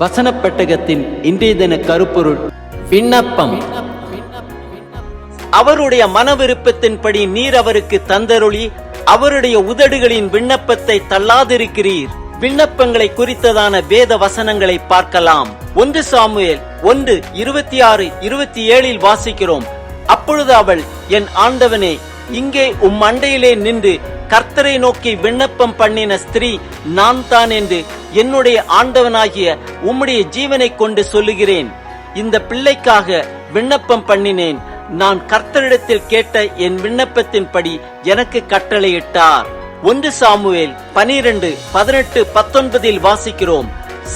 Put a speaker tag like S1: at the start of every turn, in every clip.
S1: வசன பெட்டகத்தின் இன்றைய தின கருப்பொருள் விண்ணப்பம். அவருடைய மன விருப்பத்தின்படி நீர் அவருக்கு தந்தருளி அவருடைய உதடுகளின் விண்ணப்பத்தை தள்ளாதிருக்கிறீர். விண்ணப்பங்களை குறித்ததான வேத வசனங்களை பார்க்கலாம். ஒன்று சாமுவேல் ஒன்று இருபத்தி ஆறு இருபத்தி ஏழில் வாசிக்கிறோம். அப்பொழுது அவள் என் ஆண்டவனே இங்கே உம் அண்டையிலே நின்று கர்த்தரை நோக்கி விண்ணப்பம் பண்ணின ஸ்திரீ நான் தான் என்று என்னுடைய ஆண்டவனாகிய உம்முடைய ஜீவனை கொண்டு சொல்லுகிறேன். இந்த பிள்ளைக்காக விண்ணப்பம் பண்ணினேன். நான் கர்த்தரிடத்தில் கேட்ட என் விண்ணப்பத்தின்படி எனக்கு கட்டளையிட்டார். ஒன்று சாமுவேல் பனிரெண்டு பதினெட்டு பத்தொன்பதில் வாசிக்கிறோம்.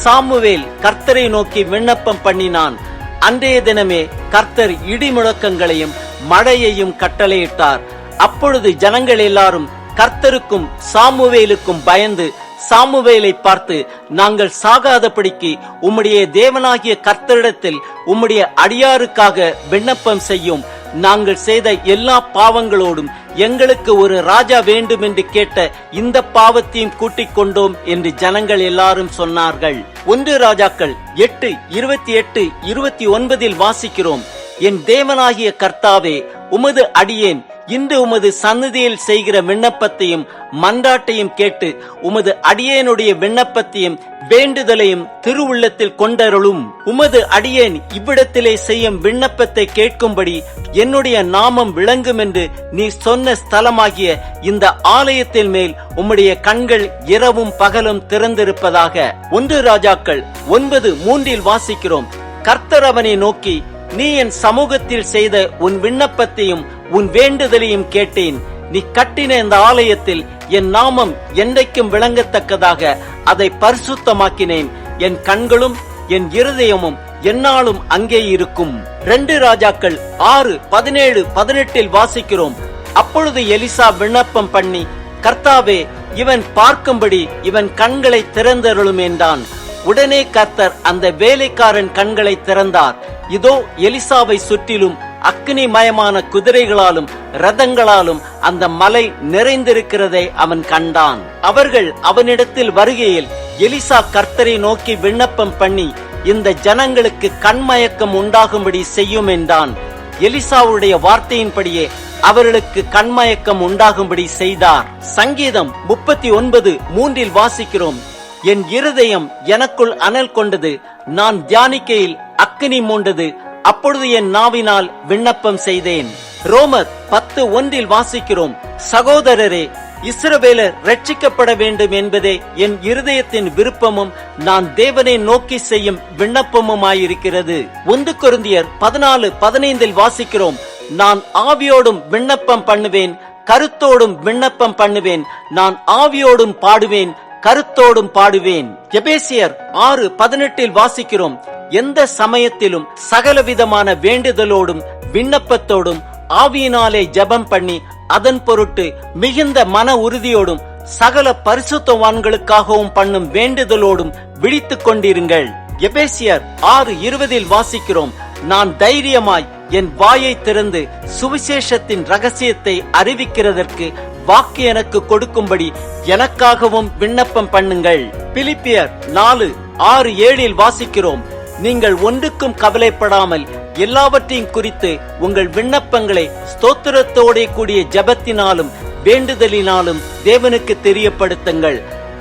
S1: சாமுவேல் கர்த்தரை நோக்கி விண்ணப்பம் பண்ணினான். அன்றைய தினமே கர்த்தர் இடி முழக்கங்களையும் மழையையும் கட்டளையிட்டார். அப்பொழுது ஜனங்கள் எல்லாரும் கர்த்தருக்கும் சாமுவேலுக்கும் பயந்து சாமுவேலை பார்த்து நாங்கள் சாகாதபடிக்கு உம்முடைய தேவனாகிய கர்த்தரிடத்தில் உம்முடைய அடியாருக்காக விண்ணப்பம் செய்யும். நாங்கள் செய்த எல்லா பாவங்களோடும் எங்களுக்கு ஒரு ராஜா வேண்டும் என்று கேட்ட இந்த பாவத்தையும் கூட்டிக் கொண்டோம் என்று ஜனங்கள் எல்லாரும் சொன்னார்கள். ஒன்று ராஜாக்கள் எட்டு இருபத்தி எட்டு இருபத்தி ஒன்பதில் வாசிக்கிறோம் என் தேவனாகிய கர்த்தாவே உமது அடியேன் இன்று உமது சந்நிதியில் செய்கிற விண்ணப்பத்தையும் மன்றாட்டையும் கேட்டு உமது அடியேனுடைய விண்ணப்பத்தையும் வேண்டுதலையும் திருவுள்ளத்தில் கொண்டருளும். உமது அடியேன் இவ்விடத்திலே செய்யும் விண்ணப்பத்தை கேட்கும்படி என்னுடைய நாமம் விளங்கும் என்று நீ சொன்ன ஸ்தலமாகிய இந்த ஆலயத்தின் மேல் உம்முடைய கண்கள் இரவும் பகலும் திறந்திருப்பதாக. ஒன்று ராஜாக்கள் ஒன்பது மூன்றில் வாசிக்கிறோம். கர்த்தர் அவனை நோக்கி நீ என் சமூகத்தில் செய்த உன் விண்ணப்பத்தையும் உன் வேண்டுதலையும் கேட்டேன். நீ கட்டின இந்த ஆலயத்தில் என் நாமம் என்றைக்கும் விளங்கத்தக்கதாக அதை பரிசுத்தமாக்கினேன். என் கண்களும் என் இருதயமும் என்னாலும் அங்கே இருக்கும். ரெண்டு ராஜாக்கள் ஆறு பதினேழு பதினெட்டில் வாசிக்கிறோம். அப்பொழுது எலிசா விண்ணப்பம் பண்ணி கர்த்தாவே இவன் பார்க்கும்படி இவன் கண்களை திறந்தருளும் என்றான் உடனே கர்த்தர் அந்த வேலைக்காரன் கண்களை திறந்தார். இதோ எலிசாவை சுற்றிலும் அக்னி மயமான குதிரைகளாலும் ரதங்களாலும் அந்த மலை நிறைந்திருக்கிறதை அவன் கண்டான். அவர்கள் அவனிடத்தில் வருகையில் எலிசா கர்த்தரை நோக்கி விண்ணப்பம் பண்ணி இந்த ஜனங்களுக்கு கண்மயக்கம் உண்டாகும்படி செய்யும் என்றான். எலிசாவுடைய வார்த்தையின்படியே அவர்களுக்கு கண்மயக்கம் உண்டாகும்படி செய்தார். சங்கீதம் முப்பத்தி ஒன்பது மூன்றில் வாசிக்கிறோம். என் இருதயம் எனக்குள் அனல் கொண்டது நான் தியானிக்கையில் அக்கினி மூண்டது அப்பொழுது என் நாவினால் விண்ணப்பம் செய்தேன். ரோமர் பத்து ஒன்றில் வாசிக்கிறோம் சகோதரரே இஸ்ரவேலர் ரட்சிக்கப்பட வேண்டும் என்பதே என் இருதயத்தின் விருப்பமும் நான் தேவனை நோக்கி செய்யும் விண்ணப்பமுமாயிருக்கிறது. ஒன்று கொருந்தியர் பதினாலு பதினைந்தில் வாசிக்கிறோம் நான் ஆவியோடும் விண்ணப்பம் பண்ணுவேன் கருத்தோடும் விண்ணப்பம் பண்ணுவேன் நான் ஆவியோடும் பாடுவேன் கருத்தோடும் பாடுவேன். எபேசியர் ஆறு பதினெட்டில் வாசிக்கிறோம் எந்த சமயத்திலும் சகலவிதமான வேண்டுதலோடும் விண்ணப்பத்தோடும் ஆவியினாலே ஜெபம் பண்ணி அதன் பொருட்டு மிகுந்த மன உறுதியோடும் சகல பரிசுத்தவான்களுக்காகவும் பண்ணும் வேண்டுதலோடும் விழித்துக் கொண்டிருங்கள். எபேசியர் ஆறு இருபதில் வாசிக்கிறோம். நான் தைரியமாய் என் வாயை திறந்து சுவிசேஷத்தின் ரகசியத்தை அறிவிக்கிறதற்கு வாக்கு எனக்கு கொடுக்கும்படி எனக்காகவும் விண்ணப்பம் பண்ணுங்கள். பிலிப்பியர் நாலு ஆறு ஏழில் வாசிக்கிறோம். நீங்கள் ஒன்றுக்கும் கவலைப்படாமல் எல்லாவற்றையும் குறித்து உங்கள் விண்ணப்பங்களை ஸ்தோத்திரத்தோட கூடிய ஜபத்தினாலும் வேண்டுதலினாலும் தேவனுக்கு தெரியப்படுத்துங்கள்.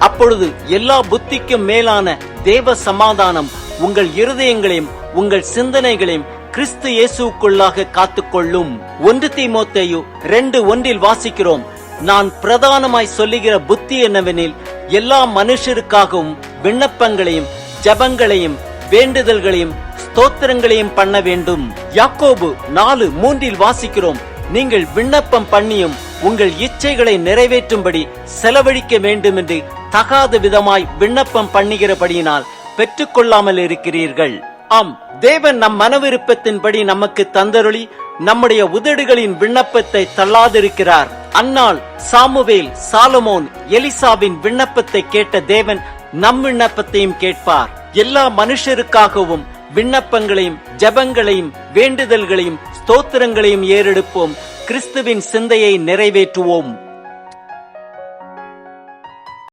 S1: அப்பொழுது எல்லா புத்திக்கும் மேலான தேவ சமாதானம் உங்கள் இருதயங்களையும் உங்கள் சிந்தனைகளையும் கிறிஸ்து இயேசுக்குள்ளாக காத்துக்கொள்ளும். ஒன்று தீமோத்தேயு ரெண்டு ஒன்றில் வாசிக்கிறோம். நான் பிரதானமாய் சொல்லுகிற புத்தி என்னவெனில் எல்லா மனுஷருக்காகவும் விண்ணப்பங்களையும் ஜபங்களையும் வேண்டுதல்களையும் ஸ்தோத்திரங்களையும் பண்ண வேண்டும். யாக்கோபு நாலு மூன்றில் வாசிக்கிறோம். நீங்கள் விண்ணப்பம் பண்ணியும் உங்கள் இச்சைகளை நிறைவேற்றும்படி செலவழிக்க வேண்டும் என்று தகாத விதமாய் விண்ணப்பம் பண்ணுகிறபடியினால் பெற்றுக்கொள்ளாமல் இருக்கிறீர்கள். ஆம் தேவன் நம் மனவிருப்பத்தின்படி நமக்கு தந்தருளி நம்முடைய உதடுகளின் விண்ணப்பத்தை தள்ளாதிருக்கிறார். அன்னால் சாமுவேல் சாலமோன் எலிசாவின் விண்ணப்பத்தை கேட்ட தேவன் நம் விண்ணப்பத்தையும் கேட்பார். எல்லா மனுஷருக்காகவும் விண்ணப்பங்களையும் ஜெபங்களையும் வேண்டுதல்களையும் ஸ்தோத்திரங்களையும் ஏறெடுப்போம். கிறிஸ்துவின் சிந்தையை நிறைவேற்றுவோம்.